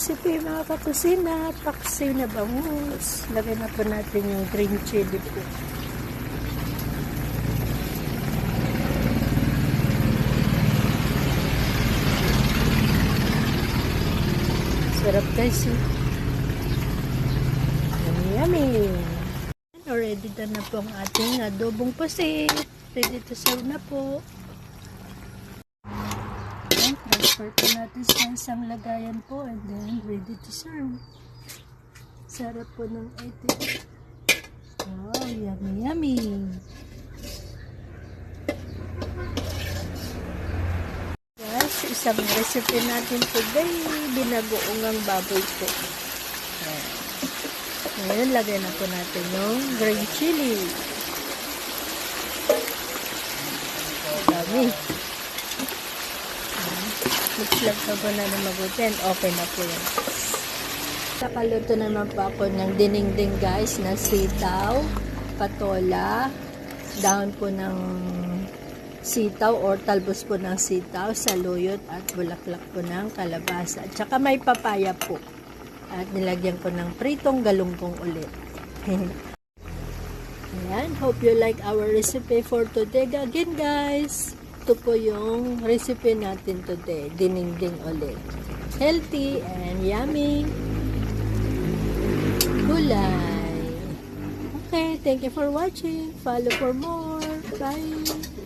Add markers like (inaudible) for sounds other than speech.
recipe mga kakusina. Paksi na bangus. Lagay na po natin yung green chili po. Sarap guys. eh. Yummy, yummy. Already done na po ang ating adobong pusit. Ready to serve na po. Ayan, transfer po natin sa isang lagayan po and then ready to serve. Sarap po ng ito. Wow, yummy, yummy. Guys, isang recipe natin today, binagoongang baboy po. Ngayon, lagay na po natin yung green chili. Dami. Ayan. Mix lang sa po na ng mabuti and okay na po yan. Nakaluto naman po ako ng dinengding guys na sitaw, patola, dahon po ng sitaw or talbos po ng sitaw, saluyot at bulaklak po ng kalabasa. At saka may papaya po. At nilagyan ko ng pritong galunggong ulit. (laughs) Ayan, hope you like our recipe for today. Again guys, ito po yung recipe natin today. Dininding ulit. Healthy and yummy gulay. Okay, thank you for watching. Follow for more. Bye!